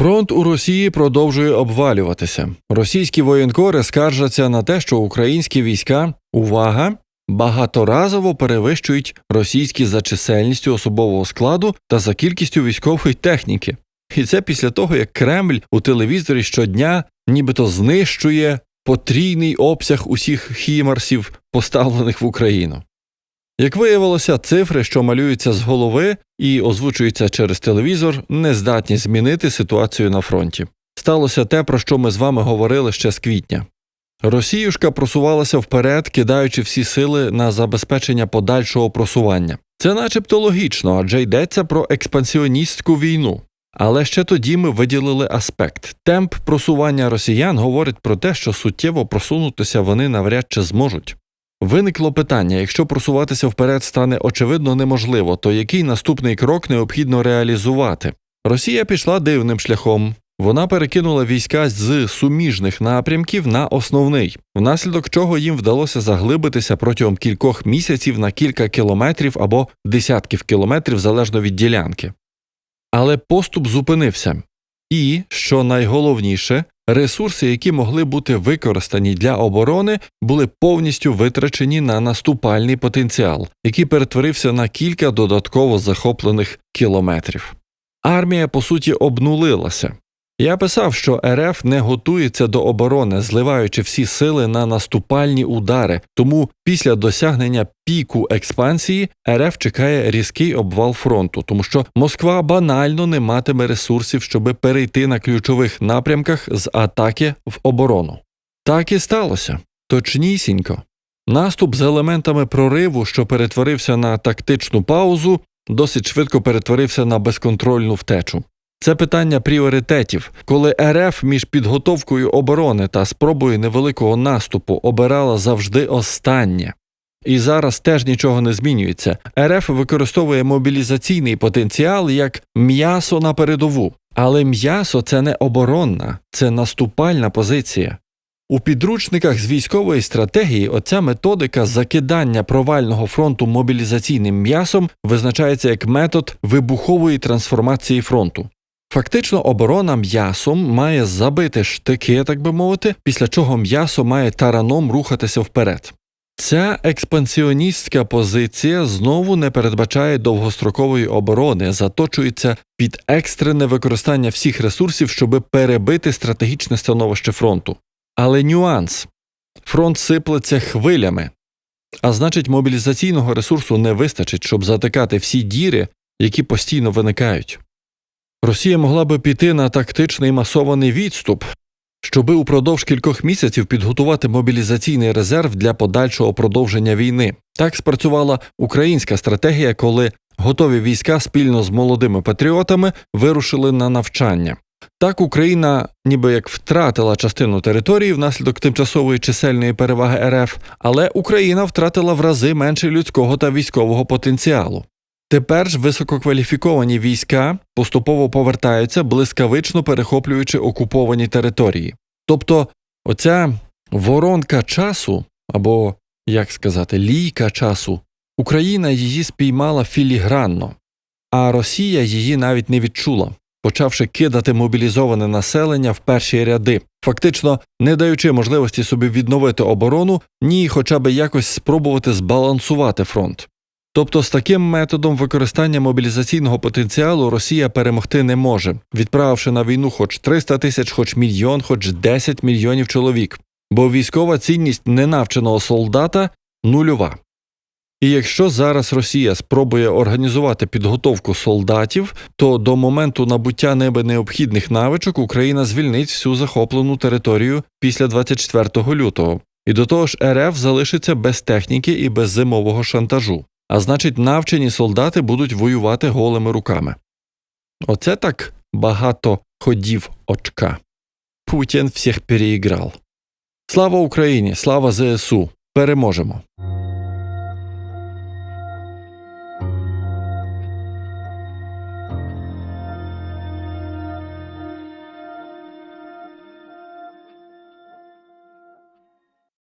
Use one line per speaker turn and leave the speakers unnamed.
Фронт у Росії продовжує обвалюватися. Російські воєнкори скаржаться на те, що українські війська увага багаторазово перевищують російські за чисельністю особового складу та за кількістю військової техніки. І це після того, як Кремль у телевізорі щодня нібито знищує потрійний обсяг усіх хімарсів, поставлених в Україну. Як виявилося, цифри, що малюються з голови і озвучуються через телевізор, не здатні змінити ситуацію на фронті. Сталося те, про що ми з вами говорили ще з квітня. Росіюшка просувалася вперед, кидаючи всі сили на забезпечення подальшого просування. Це начебто логічно, адже йдеться про експансіоністську війну. Але ще тоді ми виділили аспект. Темп просування росіян говорить про те, що суттєво просунутися вони навряд чи зможуть. Виникло питання: якщо просуватися вперед стане очевидно неможливо, то який наступний крок необхідно реалізувати? Росія пішла дивним шляхом. Вона перекинула війська з суміжних напрямків на основний, внаслідок чого їм вдалося заглибитися протягом кількох місяців на кілька кілометрів або десятків кілометрів залежно від ділянки. Але поступ зупинився. І, що найголовніше, ресурси, які могли бути використані для оборони, були повністю витрачені на наступальний потенціал, який перетворився на кілька додатково захоплених кілометрів. Армія, по суті, обнулилася. Я писав, що РФ не готується до оборони, зливаючи всі сили на наступальні удари, тому після досягнення піку експансії РФ чекає різкий обвал фронту, тому що Москва банально не матиме ресурсів, щоб перейти на ключових напрямках з атаки в оборону. Так і сталося точнісінько. Наступ з елементами прориву, що перетворився на тактичну паузу, досить швидко перетворився на безконтрольну втечу. Це питання пріоритетів, коли РФ між підготовкою оборони та спробою невеликого наступу обирала завжди останнє. І зараз теж нічого не змінюється. РФ використовує мобілізаційний потенціал як м'ясо на передову, але м'ясо це не оборонна, це наступальна позиція. У підручниках з військової стратегії оця методика закидання провального фронту мобілізаційним м'ясом визначається як метод вибухової трансформації фронту. Фактично, оборона м'ясом має забити штики, так би мовити, після чого м'ясо має тараном рухатися вперед. Ця експансіоністська позиція знову не передбачає довгострокової оборони, заточується під екстрене використання всіх ресурсів, щоб перебити стратегічне становище фронту. Але нюанс фронт сиплеться хвилями, а значить, мобілізаційного ресурсу не вистачить, щоб затикати всі діри, які постійно виникають. Росія могла би піти на тактичний масований відступ, щоби упродовж кількох місяців підготувати мобілізаційний резерв для подальшого продовження війни. Так спрацювала українська стратегія, коли готові війська спільно з молодими патріотами вирушили на навчання. Так Україна ніби як втратила частину території внаслідок тимчасової чисельної переваги РФ, але Україна втратила в рази менше людського та військового потенціалу. Тепер ж висококваліфіковані війська поступово повертаються, блискавично перехоплюючи окуповані території. Тобто, оця воронка часу, або як сказати, лійка часу, Україна її спіймала філігранно, а Росія її навіть не відчула, почавши кидати мобілізоване населення в перші ряди, фактично не даючи можливості собі відновити оборону, ні хоча б якось спробувати збалансувати фронт. Тобто з таким методом використання мобілізаційного потенціалу Росія перемогти не може, відправивши на війну хоч 300 тисяч, хоч мільйон, хоч 10 мільйонів чоловік, бо військова цінність ненавченого солдата нульова. І якщо зараз Росія спробує організувати підготовку солдатів, то до моменту набуття неби необхідних навичок Україна звільнить всю захоплену територію після 24 лютого, і до того ж РФ залишиться без техніки і без зимового шантажу а значить, навчені солдати будуть воювати голими руками. Оце так багато ходів очка. Путін всіх переіграв. Слава Україні! Слава ЗСУ! Переможемо!